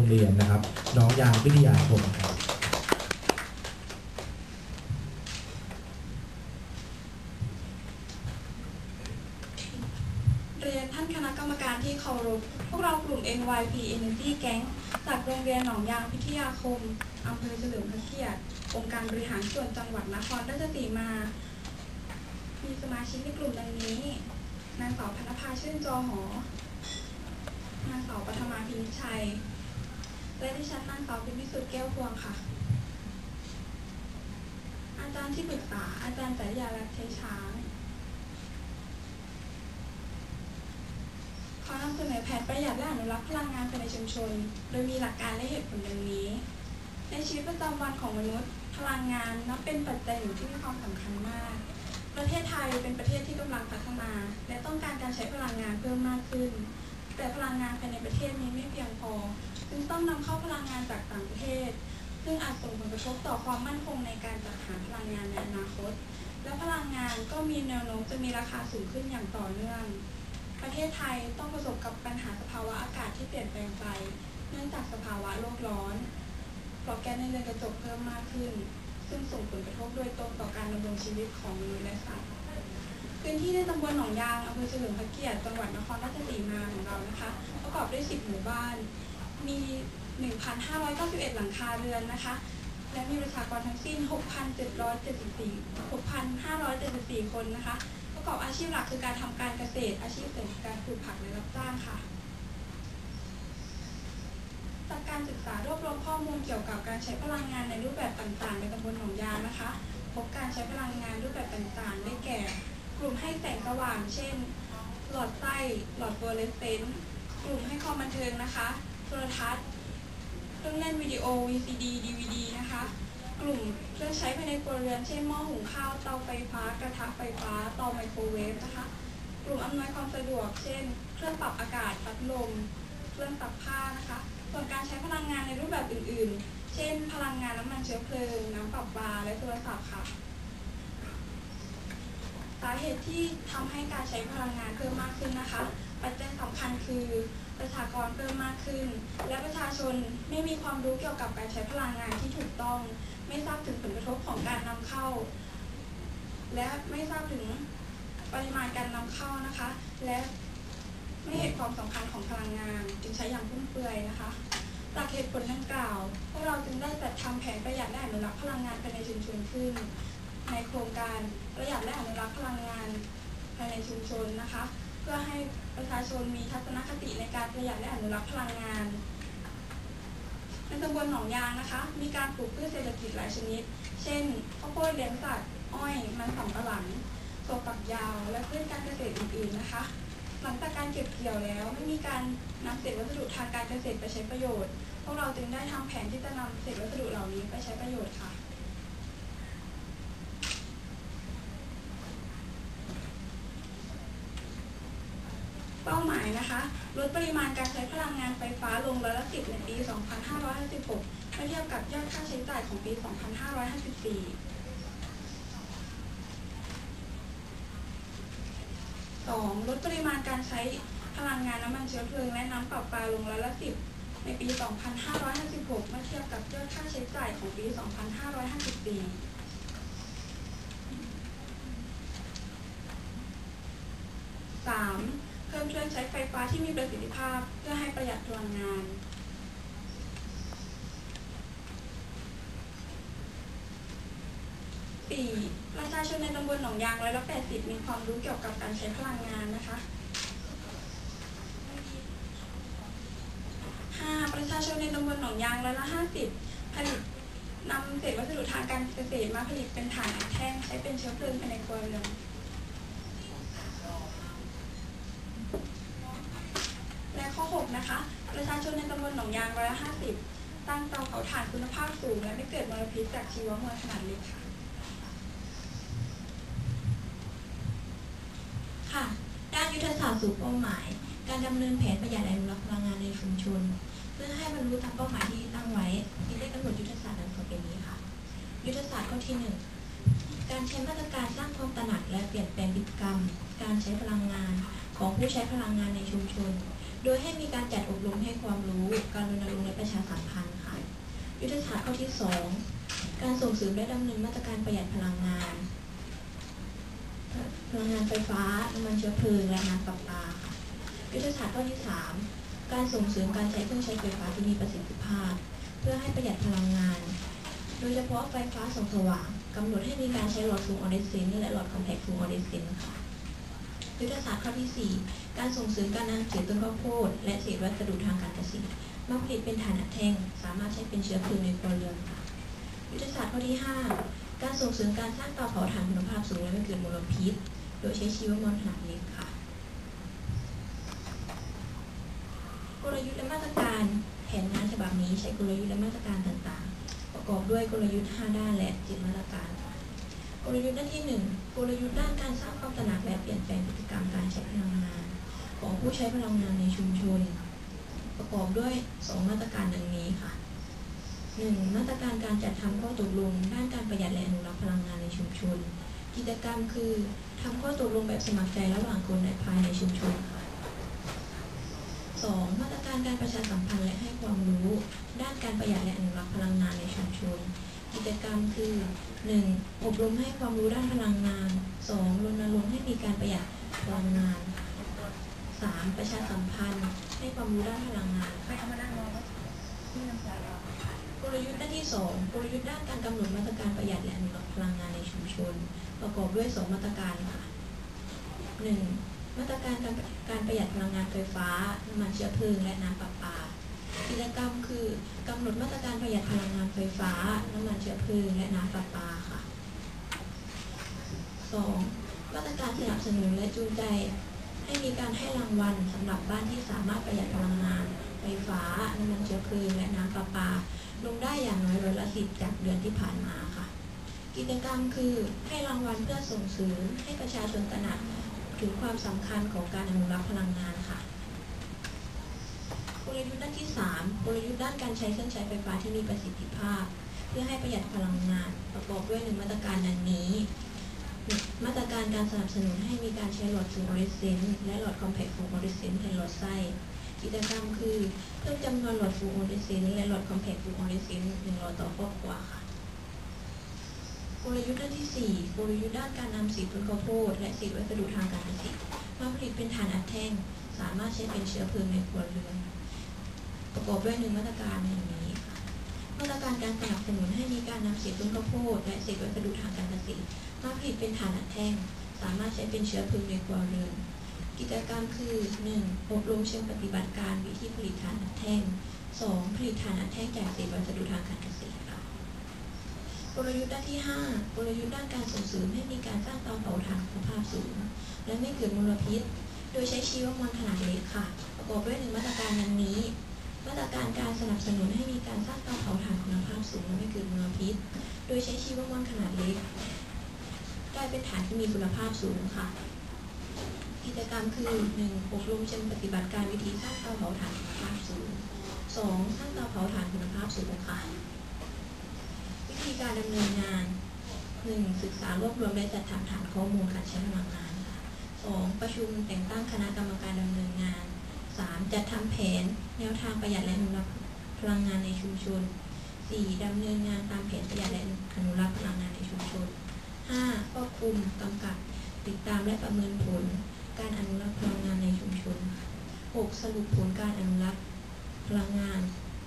โรงเรียนนะครับ น้องยางวิทยาคมครับเรียนท่านคณะกรรมการที่เคารพ พวกเรากลุ่ม NYP Energy Gang จากโรงเรียนหนองยางพิทยาคม อำเภอเฉลิมพระเกียรติองค์การบริหารส่วนจังหวัดนครราชสีมา มีสมาชิกในกลุ่มดังนี้ นางสาวพนภาชื่นจอหอ นางสาวปฐมาพินชัย และดิฉันนางสาวพิมพิสุทธิ์แก้วพวงค่ะ อาจารย์ที่ปรึกษาอาจารย์จริยาลักษณ์เทช้างขอนำเสนอแผนประหยัดและอนุรักษ์พลังงานภายในชุมชน โดยมีหลักการและเหตุผลดังนี้ ในชีวิตประจำวันของมนุษย์ พลังงานนับเป็นปัจจัยหนึ่งที่มีความสำคัญมาก ประเทศไทยเป็นประเทศที่กำลังพัฒนา และต้องการการใช้พลังงานเพิ่มมากขึ้น แต่พลังงานภายในประเทศนี้ไม่เพียงพอ จึงต้องนำเข้าพลังงานจากต่างประเทศ ซึ่งอาจส่งผลกระทบต่อความมั่นคงในการจัดหาพลังงานในอนาคต และพลังงานก็มีแนวโน้มจะมีราคาสูงขึ้นอย่างต่อเนื่อง ประเทศไทยต้องประสบกับปัญหาสภาวะอากาศที่เปลี่ยนแปลงไป เนื่องจากสภาวะโลกร้อนปลอกแก๊สในเรือนกระจกเพิ่มมากขึ้น ซึ่งส่งผลกระทบโดยตรงต่อการดำรงชีวิตของมนุษย์และสัตว์พื้นที่ในตำบลหนองยางอำเภอเฉลิมพระเกียรติ จังหวัดนครราชสีมาของเรานะคะ ประกอบด้วย 10 หมู่บ้าน มี 1,591 หลังคาเรือนนะคะ และมีประชากรทั้งสิ้น 6,774 6,574 คนนะคะ ประกอบอาชีพหลักคือการทำการเกษตร อาชีพเสริมการปลูกผักและรับจ้างค่ะจากการศึกษารวบรวมข้อมูลเกี่ยวกับการใช้พลังงานในรูปแบบต่างๆ ในตำบลหนองยางนะคะ พบการใช้พลังงานรูปแบบต่างๆ ได้แก่ กลุ่มให้แสงสว่าง เช่น หลอดไส้หลอดฟลูออเรสเซนต์กลุ่มให้ความบันเทิงนะคะ โทรทัศน์เครื่องเล่นวิดีโอ VCD DVD นะคะ กลุ่มเครื่องใช้ภายในครัวเรือนเช่นหม้อหุงข้าวเตาไฟฟ้ากระทะไฟฟ้าเตาไมโครเวฟนะคะ กลุ่มอำนวยความสะดวก เช่น เครื่องปรับอากาศพัดลม เครื่องตักผ้านะคะส่วนการใช้พลังงานในรูปแบบอื่น ๆ เช่น พลังงานน้ำมันเชื้อเพลิง น้ำประปาและโทรศัพท์ค่ะสาเหตุที่ทำให้การใช้พลังงานเพิ่มมากขึ้นนะคะ ปัจจัยสำคัญคือ ประชากรเพิ่มมากขึ้น และประชาชนไม่มีความรู้เกี่ยวกับการใช้พลังงานที่ถูกต้อง ไม่ทราบถึงผลกระทบของการนำเข้า และไม่ทราบถึงปริมาณการนำเข้านะคะ และไม่เห็นความสำคัญของพลังงาน จึงใช้อย่างฟุ่มเฟือยนะคะจากเหตุผลดังกล่าวพวกเราจึงได้จัดทำแผนประหยัดและอนุรักษ์พลังงานภายในชุมชนขึ้น ในโครงการประหยัดและอนุรักษ์พลังงานภายในชุมชนนะคะ ประชาชนมีทัศนคติในการประหยัดและอนุรักษ์พลังงาน ในตำบลหนองยางนะคะ มีการปลูกพืชเศรษฐกิจหลายชนิด เช่นข้าวโพดเลี้ยงสัตว์อ้อย มันสำปะหลังตัวฝักยาว และพืชการเกษตรอื่นๆนะคะ หลังจากการเก็บเกี่ยวแล้วไม่มีการนำเศษวัสดุทางการเกษตรไปใช้ประโยชน์ พวกเราจึงได้ทำแผนที่จะนำเศษวัสดุเหล่านี้ไปใช้ประโยชน์ค่ะ เป้าหมาย นะคะลดปริมาณการใช้พลังงานไฟฟ้าลงร้อยละสิบในปี 2556เมื่อเทียบกับยอดค่าใช้จ่ายของปี 2554 2. ลดปริมาณการใช้พลังงานน้ำมันเชื้อเพลิงและน้ำประปาลงร้อยละสิบในปี 2556 เมื่อเทียบกับยอดค่าใช้จ่ายของปี 2554 สาม เครื่องใช้ไฟฟ้าที่มีประสิทธิภาพ เพื่อให้ประหยัดพลังงานสี่ประชาชนในตำบลหนองยางร้อยละแปดสิบมีความรู้เกี่ยวกับการใช้พลังงานนะคะห้าประชาชนในตำบลหนองยางร้อยละห้าสิบผลิตนำเศษวัสดุทางการเกษตรมาผลิตเป็นถ่านอัดแท่งใช้เป็นเชื้อเพลิงภายในครัวเรือน นะคะ ประชาชนในตำบลหนองยางร้อยละ50ตั้งเตาเผาถ่านคุณภาพสูง และไม่เกิดมลพิษจากชีวมวลขนาดเล็กค่ะ ค่ะ ด้านยุทธศาสตร์สู่เป้าหมาย การดำเนินแผนประหยัดอนุรักษ์พลังงานในชุมชน เพื่อให้บรรลุตามเป้าหมายที่ตั้งไว้ที่ได้กำหนดยุทธศาสตร์ดังต่อไปนี้ค่ะ ยุทธศาสตร์ข้อที่หนึ่งการใช้มาตรการสร้างความตระหนักและเปลี่ยนแปลงพฤติกรรม การใช้พลังงานของผู้ใช้พลังงานในชุมชน โดยให้มีการจัดอบรมให้ความรู้ การรณรงค์และประชาสัมพันธ์ค่ะ ยุทธศาสตร์ข้อที่ 2 การส่งเสริมและดำเนินมาตรการประหยัดพลังงาน พลังงานไฟฟ้าน้ำมันเชื้อเพลิงและน้ำประปาค่ะ ยุทธศาสตร์ข้อที่ 3 การส่งเสริมการใช้เครื่องใช้ไฟฟ้าที่มีประสิทธิภาพ เพื่อให้ประหยัดพลังงาน โดยเฉพาะไฟฟ้าส่องสว่างกำหนดให้มีการใช้หลอดฟลูออเรสเซนและหลอดคอมแพคฟลูออเรสเซนค่ะ ยุทธศาสตร์ข้อที่ 4 การส่งเสริมการนำเศษต้นข้าวโพดและเศษวัสดุทางการเกษตรมาผลิตเป็นถ่านอัดแท่งสามารถใช้เป็นเชื้อเพลิงในครัวเรือนค่ะยุทธศาสตร์ข้อที่ 5 การส่งเสริมการสร้างเตาเผาถ่านคุณภาพสูงและไม่เกิดมลพิษ โดยใช้ชีวมวลขนาดเล็กค่ะกลยุทธ์และมาตรการแผนงานฉบับนี้ใช้กลยุทธ์และมาตรการต่างๆ ประกอบด้วยกลยุทธ์ 5 ด้านและ7มาตรการ ลยุทธ์ด้านที่ 1 กลยุทธ์ด้านการสร้างความตระหนักและเปลี่ยนแปลงพฤติกรรมการใช้พลังงาน ของผู้ใช้พลังงานในชุมชน ประกอบด้วย 2 มาตรการดังนี้ค่ะ 1. มาตรการการจัดทำข้อตกลง ด้านการประหยัดและอนุรักษ์พลังงานในชุมชน กิจกรรมคือทำข้อตกลงแบบสมัครใจระหว่างคนในภายในชุมชนค่ะ 2. มาตรการการประชาสัมพันธ์และให้ความรู้ ด้านการประหยัดและอนุรักษ์พลังงานในชุมชน กิจกรรมคือ 1. อบรมให้ความรู้ด้านพลังงาน 2. รณรงค์ให้มีการประหยัดพลังงาน 3. ประชาสัมพันธ์ ให้ความรู้ด้านพลังงานไปเอามานั่งรอว่าที่น้ำใจเรากลยุทธ์ด้านที่ 2 กลยุทธ์ด้านการกำหนดมาตรการประหยัดและอนุรักษ์พลังงานในชุมชน ประกอบด้วย 2 มาตรการค่ะ 1. มาตรการการการประหยัดพลังงานไฟฟ้าน้ำมันเชื้อเพลิงและน้ำประปา กิจกรรมคือกำหนดมาตรการประหยัดพลังงานไฟฟ้า น้ำมันเชื้อเพลิงและน้ำประปาค่ะ 2. มาตรการสนับสนุนและจูงใจ ให้มีการให้รางวัลสำหรับบ้านที่สามารถประหยัดพลังงานไฟฟ้า น้ำมันเชื้อเพลิงและน้ำประปา ลงได้อย่างน้อยร้อยละสิบจากเดือนที่ผ่านมาค่ะ กิจกรรมคือให้รางวัลเพื่อส่งเสริมให้ประชาชนตระหนักถึงความสำคัญของการอนุรักษ์พลังงานค่ะ กลยุทธ์ด้านที่ 3 กลยุทธ์ด้านการใช้เครื่องใช้ไฟฟ้าที่มีประสิทธิภาพ เพื่อให้ประหยัดพลังงานประกอบด้วยหนึ่งมาตรการดังนี้ มาตรการการสนับสนุนให้มีการใช้หลอดฟลูออเรสเซนต์และหลอดคอมแพคฟลูออเรสเซนต์แทนหลอดไส้กิจกรรมคือเพิ่มจำนวนหลอดฟูออเรสเซนต์และหลอดคอมแพคฟลูออเรสเซนต์หนึ่งหลอดต่อครอบครัวค่ะกลยุทธ์ด้านที่ 4 กลยุทธ์ด้านการนำสีต้นข้าวโพดและสีวัสดุทางการเกษตรมาผลิตเป็นถ่านอัดแท่ง สามารถใช้เป็นเชื้อเพลิงในครัวเรือน ประกอบด้วยหนึ่งมาตรการดังนี้ค่ะมาตรการการสนับสนุนให้มีการนำเศษต้นข้าวโพดและเศษวัสดุทางการเกษตรมาผลิตเป็นถ่านอัดแท่ง สามารถใช้เป็นเชื้อเพลิงในครัวเรือนกิจกรรมคือ 1. อบรมเชิงปฏิบัติการวิธีผลิตถ่านอัดแท่ง 2. ผลิตถ่านอัดแท่งจากเศษวัสดุทางการเกษตรค่ะกลยุทธ์ด้านที่ 5 กลยุทธ์ด้านการส่งเสริมให้มีการสร้างเตาเผาถ่านคุณภาพสูง และไม่เกิดมลพิษ โดยใช้ชีวมวลขนาดเล็กค่ะ ประกอบด้วยหนึ่งมาตรการดังนี้ มาตรการการสนับสนุนให้มีการสร้างเตาเผาถ่านคุณภาพสูงและไม่เกิดมลพิษ โดยใช้ชีวมวลขนาดเล็กได้เป็นฐานที่มีคุณภาพสูงค่ะ กิจกรรมคือ 1. อบรมเชิงปฏิบัติการวิธีสร้างเตาเผาถ่านคุณภาพสูง 2. สร้างเตาเผาถ่านคุณภาพสูงค่ะวิธีการดำเนินงาน 1. ศึกษารวบรวมและจัดทำฐานข้อมูลการใช้พลังงานค่ะ 2. ประชุมแต่งตั้งคณะกรรมการดำเนินงาน 3. จัดทำแผนแนวทางประหยัดและอนุรักษ์พลังงานในชุมชน 4. ดำเนินงานตามแผนประหยัดและอนุรักษ์พลังงานในชุมชน 5. ควบคุมกำกับติดตามและประเมินผล การอนุรักษ์พลังงานในชุมชน 6. สรุปผลการอนุรักษ์พลังงาน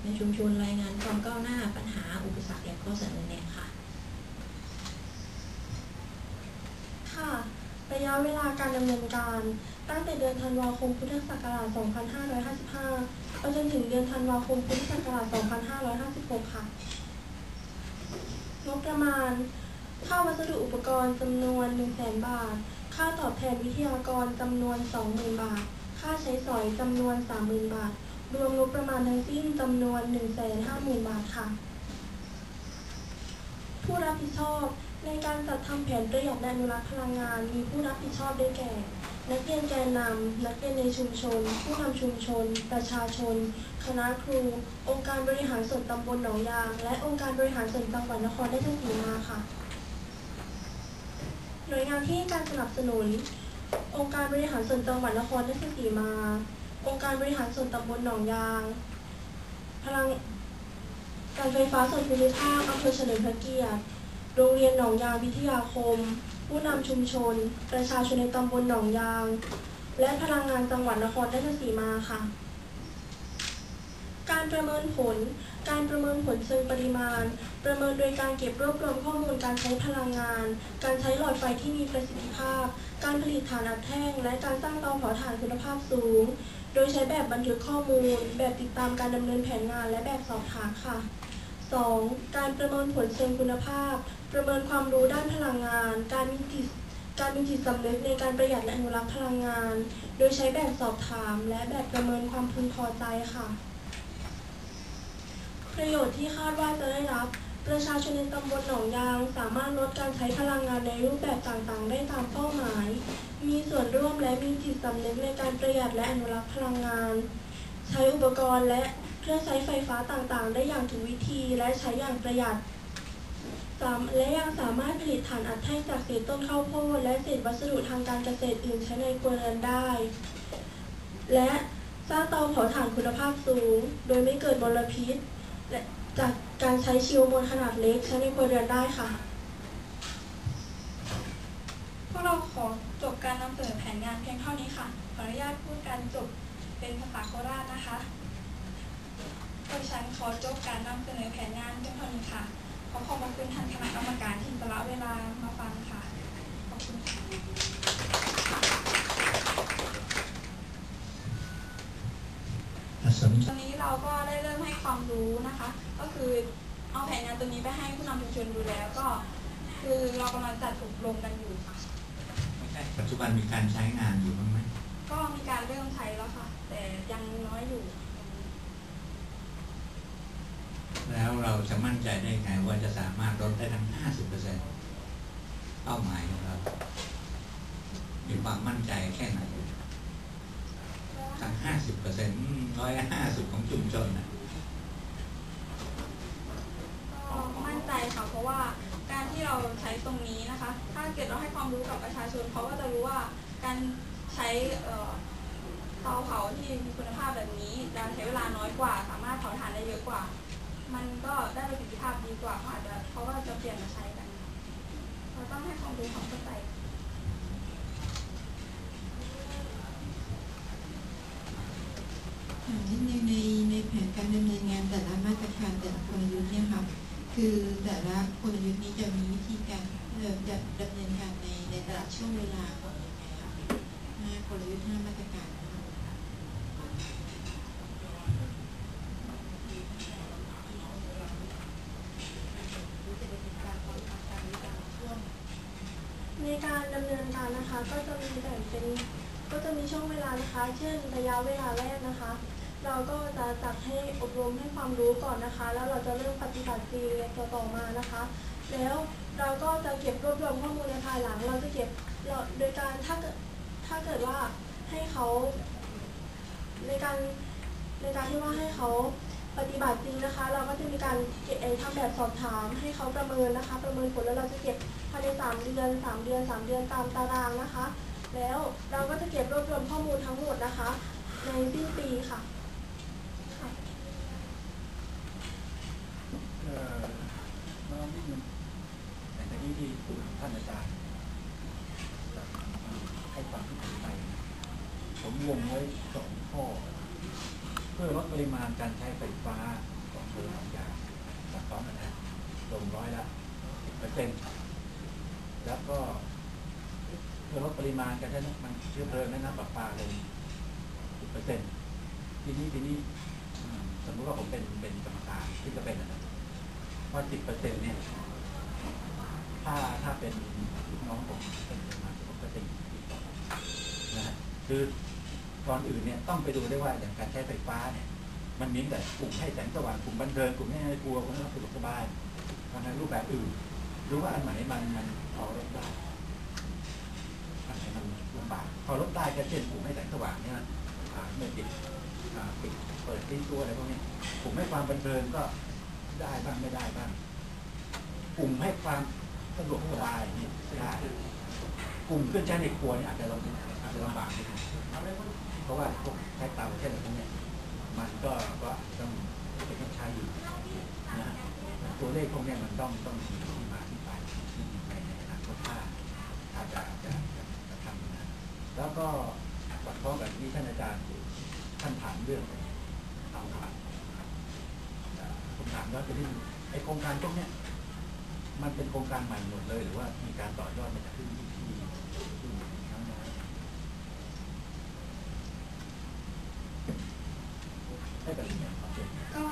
ในชุมชนรายงานความก้าวหน้าปัญหาอุปสรรคและข้อเสนอแนะค่ะค่ะระยะเวลาการดำเนินการ ตั้งแต่เดือนธันวาคมพุทธศักราช 2555ไปจนถึงเดือนธันวาคมพุทธศักราช 2556 ค่ะ งบประมาณ ค่าวัสดุอุปกรณ์จำนวน 100,000 บาท ค่าตอบแทนวิทยากรจำนวน 20,000 บาท ค่าใช้สอยจำนวน 30,000 บาท รวมงบประมาณทั้งสิ้นจำนวน 150,000 บาทค่ะ ผู้รับผิดชอบในการจัดทำแผนประหยัดและอนุรักษ์พลังงานมีผู้รับผิดชอบได้แก่ นักเรียนแกนนำ นักเรียนในชุมชน ผู้นำชุมชน ประชาชน คณะครู องค์การบริหารส่วนตำบลหนองยาง และองค์การบริหารส่วนจังหวัดนครราชสีมาค่ะ หน่วยงานที่การสนับสนุน องค์การบริหารส่วนจังหวัดนครราชสีมา องค์การบริหารส่วนตำบลหนองยาง พลังการไฟฟ้าส่วนภูมิภาคอำเภอเฉลิมพระเกียรติ โรงเรียนหนองยางวิทยาคม ผู้นำชุมชน ประชาชนในตำบลหนองยาง และพลังงานจังหวัดนครราชสีมาค่ะ การประเมินผล การประเมินผลเชิงปริมาณ ประเมินโดยการเก็บรวบรวมข้อมูลการใช้พลังงาน การใช้หลอดไฟที่มีประสิทธิภาพ การผลิตถ่านอัดแท่ง และการสร้างเตาเผาถ่านคุณภาพสูง โดยใช้แบบบันทึกข้อมูล แบบติดตามการดำเนินแผนงาน และแบบสอบถามค่ะ 2. การประเมินผลเชิงคุณภาพ ประเมินความรู้ด้านพลังงาน การมีจิตการมีจิตสำนึกในการประหยัดและอนุรักษ์พลังงาน โดยใช้แบบสอบถาม และแบบประเมินความพึงพอใจค่ะ ประโยชน์ที่คาดว่าจะได้รับ ประชาชนในตำบลหนองยาง สามารถลดการใช้พลังงานในรูปแบบต่างๆ ได้ตามเป้าหมาย มีส่วนร่วมและมีจิตสำนึกในการประหยัดและอนุรักษ์พลังงาน ใช้อุปกรณ์และเครื่องใช้ไฟฟ้าต่างๆ ได้อย่างถูกวิธีและใช้อย่างประหยัดและยังสามารถผลิตถ่านอัดแท่งจากเศษต้นข้าวโพดและเศษวัสดุทางการเกษตรอื่นใช้ในครัวเรือนได้ และสร้างเตาเผาถ่านคุณภาพสูง โดยไม่เกิดมลพิษ และจากการใช้ชีวมวลขนาดเล็กใช้ในครัวเรือนได้ค่ะ พวกเราขอจบการนำเสนอแผนงานเพียงเท่านี้ค่ะ ขออนุญาตพูดการจบ เป็นภาษาโคราชนะคะโดยฉันขอจบการนำเสนอแผนงานเพียงเท่านี้ค่ะ ขอขอบพระคุณท่านคณะกรรมการที่สละเวลามาฟังค่ะ ขอบคุณค่ะสนใจตอนนี้เราก็ได้เริ่มให้ความรู้นะคะ ก็คือเอาแผนงานตัวนี้ไปให้ผู้นำชุมชนดูแล้วก็ คือเรากำลังจัดอบรมกันอยู่ค่ะไม่ใช่ปัจจุบันมีการใช้งานอยู่บ้างไหมก็มีการเริ่มใช้แล้วค่ะ แต่ยังน้อยอยู่ แล้วเราจะมั่นใจได้ไงว่าจะสามารถลดได้ทั้ง 50%เป้าหมายของเรามีความมั่นใจแค่ไหนทั้ง 50%ร้อยละ50 ของชุมชนนะก็มั่นใจค่ะ เพราะว่าการที่เราใช้ตรงนี้นะคะ ถ้าเกิดเราให้ความรู้กับประชาชนเขาก็จะรู้ว่าการใช้ ที่มีคุณภาพแบบนี้จะใช้เวลาน้อยกว่า สามารถเผาถ่านได้เยอะกว่า มันก็ได้ประสิทธิภาพดีกว่าเขาอาจจะเขาก็จะเปลี่ยนมาใช้กันเราต้องให้ความรู้ความเข้าใจค่ะในในในแผนการดำเนินงานแต่ละมาตรการแต่ละกลยุทธ์เนี่ยค่ะคือแต่ละกลยุทธ์นี้จะมีวิธีการเอ่อจะดำเนินการในในแต่ละช่วงเวลาของยังไงคะห้ากลยุทธ์ห้ามาตรการนะคะ ในการดำเนินการนะคะ ก็จะมีแบ่งเป็นก็จะมี ช่วงเวลานะคะ เช่นระยะเวลาแรกนะคะ เราก็จะจัดให้อบรมให้ความรู้ก่อนนะคะ แล้วเราจะเริ่มปฏิบัติจริงในตัวต่อมานะคะ แล้วเราก็จะเก็บรวบรวมข้อมูลในภายหลัง เราจะเก็บโดยการถ้าเกิดถ้าเกิดว่าให้เขาในการในการที่ว่าให้เขาปฏิบัติจริงนะคะ เราก็จะมีการเก็บทำแบบสอบถาม ให้เขาประเมินนะคะ ประเมินผลแล้วเราจะเก็บภายในสามเดือนสามเดือนสามเดือนตามตารางนะคะ แล้วเราก็จะเก็บรวบรวมข้อมูลทั้งหมดนะคะ ในสิ้นปีค่ะน้องนิดนึงแต่ที่ที่ท่านอาจารย์ให้ความคิดเห็นไป ผมวงไว้สองข้อ เพื่อลดปริมาณการใช้ไฟฟ้าของโรงงานยางจากสองนะลงร้อยละสิบเปอร์เซ็นต์แล้วก็ พื่อลดปริมาณการใช้น้ำมันเชื้อเพลิงและน้ำประปาลงสิบเปอร์เซ็นต์ทีนี้ทีนี้สมมติว่าผมเป็นเป็นกรรมการที่จะเป็นนะว่าสิบเปอร์เซ็นต์เนี่ยถ้าถ้าเป็นน้องผมเป็นประมาณปอร์เซ็นต์นะคือก่อนอื่นเนี่ยต้องไปดูได้ว่าอย่างการใช้ไฟฟ้าเนี่ย มันมีแต่กลุ่มให้แสงสว่างกลุ่มบันเทิงกลุ่มให้กลัวกลุ่มให้สะดวกสบายเพราะฉะนั้นรูปแบบอื่น รู้ว่าอันไหนมันมันพอลดได้อันไหนมันลำบากพ อลดได้ก็เช่นกลุ่มให้แสงสว่างเนี่ยอ่าเมื่อปิดปิดเปิดทิ้งตัวอะไรพวกนี้กลุ่มให้ความบันเทิงก็ได้บ้างไม่ได้บ้างกลุ่มให้ความสะดวกสบายนี่ได้กลุ่มเครื่องใช้ในครัวเนี่ยอาจจะลำอาจจะลำบากนิดนึงเพราะว่าพวกใช้เตาเช่นแบบนี้เนี่ยมันก็ก็ต้องเป็นต้องใช้อยู่นะตัวเลขพวกเนี้ยมันต้องต้องมีที่มาที่ไปที่ในในอนาคตถ้าถ้าจะจะจะ แล้วก็สอดคล้องกับที่ท่านอาจารย์ท่านถามเรื่องเตาถ่านผมถามว่าจะที่ไอโครงการพวกเนี้ยมันเป็นโครงการใหม่หมดเลยหรือว่ามีการต่อยอดมาจากที่ที่ที่ที่น้องๆให้กับเนี่ยครับก็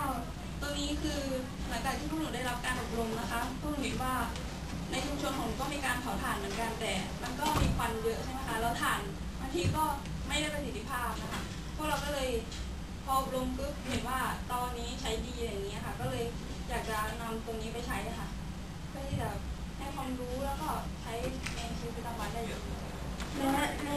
ตัวนี้คือหลังจากที่พวกหนูได้รับการอบรมนะคะพวกหนูเห็นว่าในชุมชนของหนูก็มีการเผาถ่านเหมือนกันแต่ มันก็มีควันเยอะใช่ไหมคะแล้วถ่านางทีก็ไม่ได้ประสิทธิภาพนะคะพวกเราก็เลยพออบรมปุ๊บเห็นว่าตอนนี้ใช้ดีอย่างนี้ยค่ะ ก็เลยอยากจะนำตรงนี้ไปใช้ค่ะเพื่อที่จะให้ความรู้แล้วก็ใช้ในชีวิตประจำวันได้เยอะและใน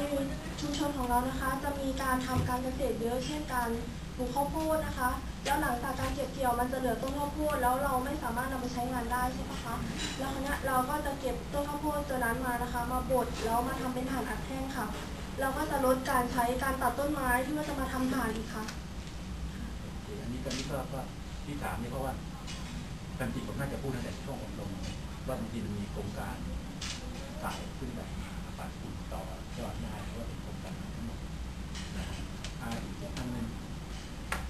ชุมชนของเรานะคะ จะมีการทำการเกษตรเยอะเช่นการปลูกข้าวโพดนะคะ แล้วหลังจากการเก็บเกี่ยวมันจะเหลือต้นข้าวโพดแล้วเราไม่สามารถนำไปใช้งานได้ใช่ปะคะแล้วคราวเนี้ยเราก็จะเก็บต้นข้าวโพดตัวนั้นมานะคะ มาบดแล้วมาทำเป็นถ่านอัดแท่งค่ะ เราก็จะลดการใช้การตัดต้นไม้ที่ว่าจะมาทำถ่านอีกค่ะอันนี้ก็นี่ก็ก็ที่ถามนี่เพราะว่าความจริงผมน่าจะพูดตั้งแต่ช่วงอบรมว่าบางทีมันมีโครงการสายขึ้นแบบปฏิบัติต่อยอดง่ายเพราะว่าเป็นโครงการทั้งหมดนะฮะอ่าอีกอันหนึ่ง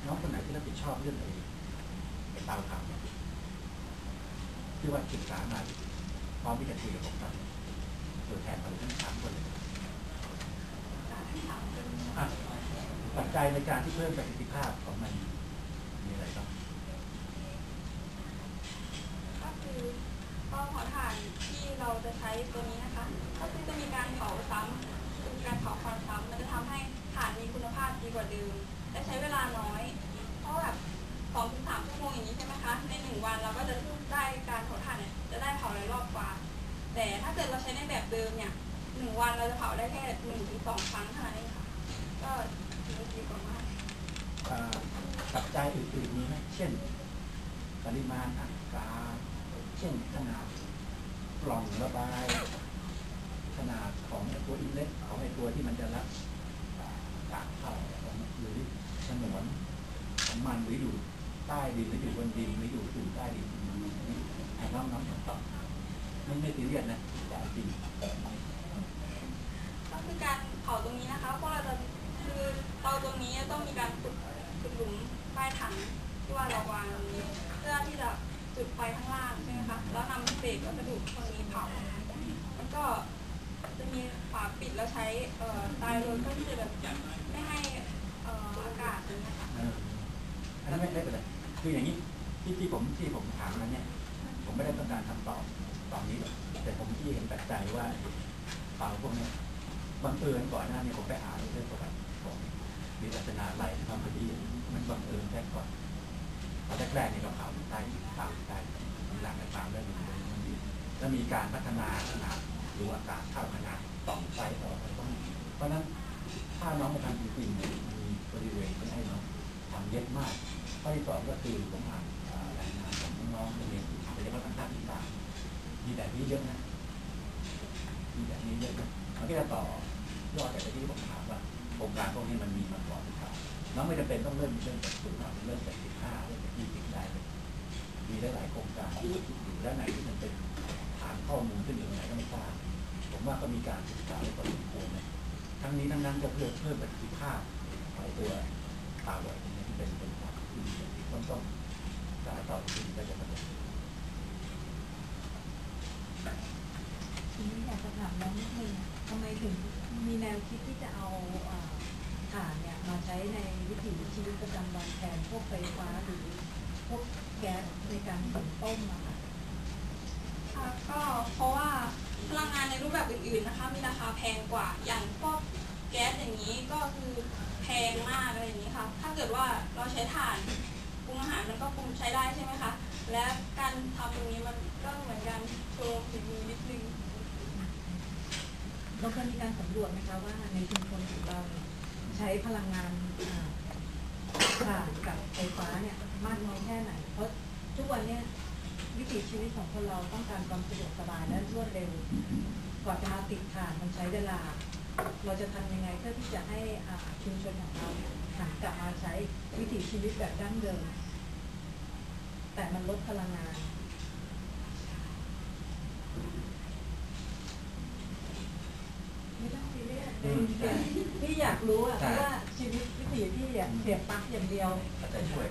น้องคนไหนที่รับผิดชอบเรื่องอ้ไอ้เตาถ่าเรียที่ว่าศึกษามาพร้อมที่จะคุยกับผมตอนตัวแทนเราทั้งสามคนเลย ปัจจัยในการที่เพิ่มประสิทธิภาพของมันมีอะไรบ้างก็คือก็เผาถ่านที่เราจะใช้ตัวนี้นะคะ เราจะเผาได้แค่หนึ่งถึงสองครั้งเท่านั้นเองค่ะก็ดีกว่ามากอ่าปัจจัยอื่นๆมีไหมเช่น ปริมาณอัตราเช่นขนาดปล่องระบาย ขนาดของไอตัวอินเล็กของไอตัวที่มันจะรับอากากเข้าของหรือฉนวนของมันหรืออยู่ใต้ดินหรืออยู่บนดินหรืออยู่อยู่ใต้ดินไอ้น้องน้องต่อไม่ไม่ตีเรียสนะแต่จริง คือการเผาตรงนี้นะคะเพราะเราจะคือเตาตรงนี้ต้องมีการขุดขุดหลุมใต้ถังที่ว่าเราวางตรงนี้เพื่อที่จะจุดไฟข้างล่างใช่ไหมคะแล้วนำเศษวัสดุตรงนี้เผาแล้วก็จะมีฝาปิดแล้วใช้เอ่อตายโรยเพื่อแบบไม่ให้เอ่ออากาศอย่างเงี้ยค่ะอันนั้นไม่ได้เป็นไรคืออย่างนี้ที่ที่ผมที่ผมถามนั้นเนี่ย ผมไม่ได้ต้องการคำตอบตอนนี้หรอกแต่ผมที่เห็นปัจจัยว่าเปล่าพวกเนี้ย บังเอิญก่อนหน้านี้ผมไปอ่านเรื่องประวัติของวิรัชนาไลทำคดีมันบังเอิญแค่ก่อนตอนแรกๆเนี่ยเราข่าวใต้ตามใต้หลังไตามเรื่องมันมีแล้วมีการพัฒนาขนาดดูอากาศเข้าขนาดต่อมไฟต่ออะไรพวกนี้เพราะนั้นถ้าน้องมาทำจริงๆเนี่ยมีบริเวณที่ให้น้องทำเยอะมากข้อที่สองก็คือผมอ่านอ่ารายงานของน้องนักเรียนโดยเฉพาะทางภาคอีสานมีแบบนี้เยอะนะมีแบบนี้เยอะนะมันก็จะต่อ ยอดจากที่ผมถามว่าโครงการพวกนี้มันมีมาก่อนหรือเปล่าน้องไม่จำเป็นต้องเริ่มเริ่มจากศูนย์หรอกเริ่มจากสิบห้าเริ่มจากยี่สิบได้เลยมีหลายโครงการที่อยู่ด้านไหนที่มันเป็นฐานข้อมูลขึ้นอยู่ไหนก็ไม่ทราบผมว่าก็มีการศึกษาในพอสมควรนะทั้งนี้ทั้งนั้นก็เพื่อเพิ่มประสิทธิภาพของตัวตาบอดเนี่ยที่เป็นเป็นความที่ต้องต้องสายต่อที่ก็จะประสบทีนี้อยากจะถามน้องนิดนึงทำไมถึง มีแนวคิดที่จะเอาถ่านเนี่ยมาใช้ในวิถีชีวิตประจำวันแทนพวกไฟฟ้าหรือพวกแก๊สในการหุงต้มอะค่ะค่ะก็เพราะว่าพลังงานในรูปแบบอื่นๆนะคะมีราคาแพงกว่าอย่างพวกแก๊สอย่างนี้ก็คือแพงมากอะไรอย่างนี้ค่ะถ้าเกิดว่าเราใช้ถ่านปรุงอาหารมันก็ปรุงใช้ได้ใช่ไหมคะและการทำตรงนี้มันก็เหมือนการโชว์ฝีมือนิดนึง เราเคยมีการสำรวจไหมคะว่าในชุมชนของเราใช้พลังงานอ่าถ่านกับไฟฟ้าเนี่ยมากน้อยแค่ไหน เพราะทุกวันเนี่ยวิถีชีวิตของคนเราต้องการความสะดวกสบายและรวดเร็วกว่าจะมาติดถ่านมันใช้เวลา เราจะทำยังไงเพื่อที่จะให้ชุมชนของเราหันกลับมาใช้วิถีชีวิตแบบดั้งเดิม แต่มันลดพลังงาน ไม่ต้องซีเรียส อืมใช่ พี่อยากรู้อะเพใช่ราะว่าชีวิตวิถีพี่อะเสียบปลั๊กอย่างเดียวก็จะช่วย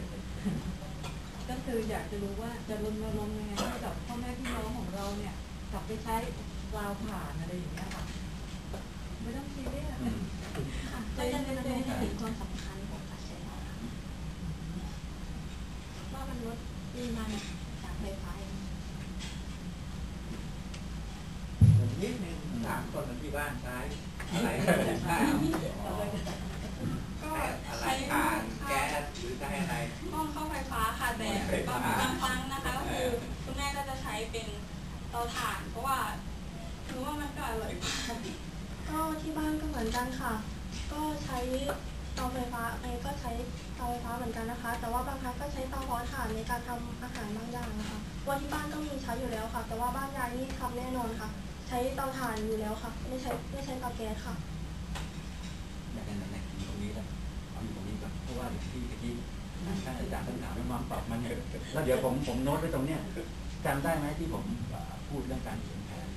ก็คืออยากจะรู้ว่าจะรณรงค์ยังไงให้กับพ่อแม่พี่น้องของเราเนี่ยกลับไปใช้ราวผ่านอะไรอย่างเงี้ยค่ะไม่ต้องซีเรียสอืมค่ะก็จะเป็นให้เห็นความสำคัญของการใช้เราค่ะว่ามันลดปริมาณจากไฟฟ้าเองนิดนึงถามคนที่บ้านใช้อะไรก็ได้อะไรทานแก๊สหรือใช้อะไร ห้องเข้าไฟฟ้าค่ะแต่ ไฟฟ้า บางบางครั้งนะคะก็คือคุณแม่ก็จะใช้เป็นเตาถ่านเพราะว่ารู้ว่ามันก็อร่อยกว่าก็ที่บ้านก็เหมือนกันค่ะ ก็ใช้เตาไฟฟ้าเองก็ใช้เตาไฟฟ้าเหมือนกันนะคะ แต่ว่าบางครั้งก็ใช้เตาร้อนถ่านในการทำอาหารบางอย่างนะคะว่าที่บ้านก็มีใช้อยู่แล้วค่ะ แต่ว่าบ้านยายนี่ทำแน่นอนค่ะ ใช้เตาถ่านอยู่แล้วค่ะ ไม่ใช้ไม่ใช้เตาแก๊สค่ะอยากให้ไหนๆอยู่ตรงนี้แล้วเอาอยู่ตรงนี้ก่อนเพราะว่าที่เมื่อกี้ท่านอาจารย์ท่านถามน้องๆตอบมาเนี่ยแล้วเดี๋ยวผมผมโน้ตไว้ตรงเนี้ย จำได้ไหมที่ผมพูดเรื่องการเขียนแผน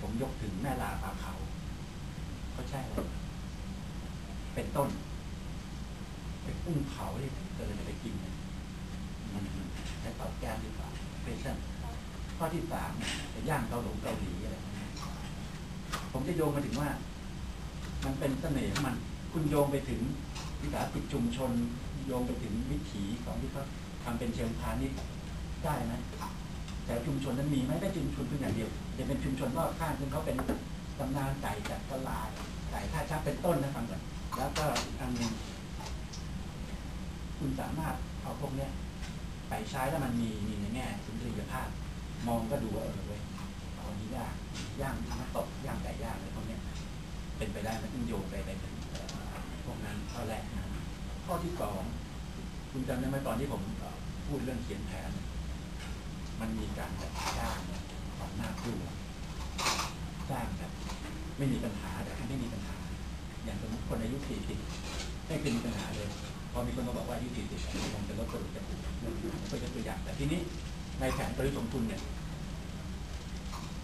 ผมยกถึงแม่ลาปลาเขาเขาใช่อะไรเป็นต้นเป็นกุ้งเผาที่เกิดจะไปกิน มันใช้เตาแก๊สดีกว่าเป็นเช่นข้อที่สามจะย่างเกาหลงเกาหลีอะไรผมจะโยงมาถึงว่า มันเป็นเสน่ห์ของมัน คุณโยงไปถึงวิสาหกิจชุมชน โยงไปถึงวิถีของที่เขาทำเป็นเชิงพาณิชย์ ได้ไหมแต่ชุมชนนั้นมีไหมได้ชุมชนเพียงอย่างเดียวจะเป็นชุมชนรอบข้างซึ่งเขาเป็นตำนานไก่จากตลาดไก่ท่าชักเป็นต้นนะฟังก่อนแล้วก็อีกอันหนึ่งคุณสามารถเอาพวกเนี้ยไปใช้แล้วมันมีมีในแง่สุนทรียภาพมองก็ดูว่าเออเว้ยเอาอันนี้ย่างย่างน้ำตกย่างไก่ย่างอะไรพวกเนี้ยเป็นไปได้มันต้องโยงไปไปถึงพวกนั้นข้อแรกนะข้อที่สองคุณจำได้ไหมตอนที่ผมพูดเรื่องเขียนแผน มันมีการจัดจ้างของหน้าครู่จ้างแบบไม่มีปัญหาแต่ไม่มีปัญหา อย่างสมมติคนอายุสี่สิบไม่เคยมีปัญหาเลยพอมีคนมาบอกว่าอายุสี่สิบคงจะลดกระดูกจะปวดก็จะตัวอย่าง แต่ทีนี้ในแผนบริสมทุนเนี่ย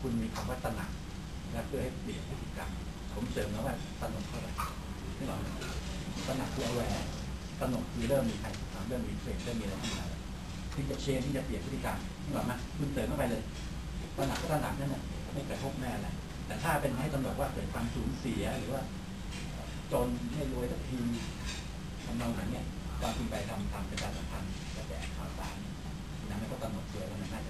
คุณมีคำว่าตระหนักและเพื่อให้เปลี่ยนพฤติกรรมผมเสริมนะว่าตระหนกเท่าไหร่นี่หรอกตระหนักคือ aware ตระหนกคือเริ่มมีใครเริ่มมีเทรนเริ่มมีอะไรขึ้นมาแล้วที่จะเชนที่จะเปลี่ยนพฤติกรรม หรอกไหมคุณเติมเข้าไปเลยตระหนักก็ตระหนักนั่นแหละไม่กระทบแม่แหละแต่ถ้าเป็นให้ตระหนดว่าเกิดความสูญเสียหรือว่าจนไม่รวยสักทีทำนองนั้นเนี่ยความคุณไปทำทำเป็นการสัมพันธ์กระแสข่าวสารนั้นก็ตระหนกด้วยว่ามันน่าจะ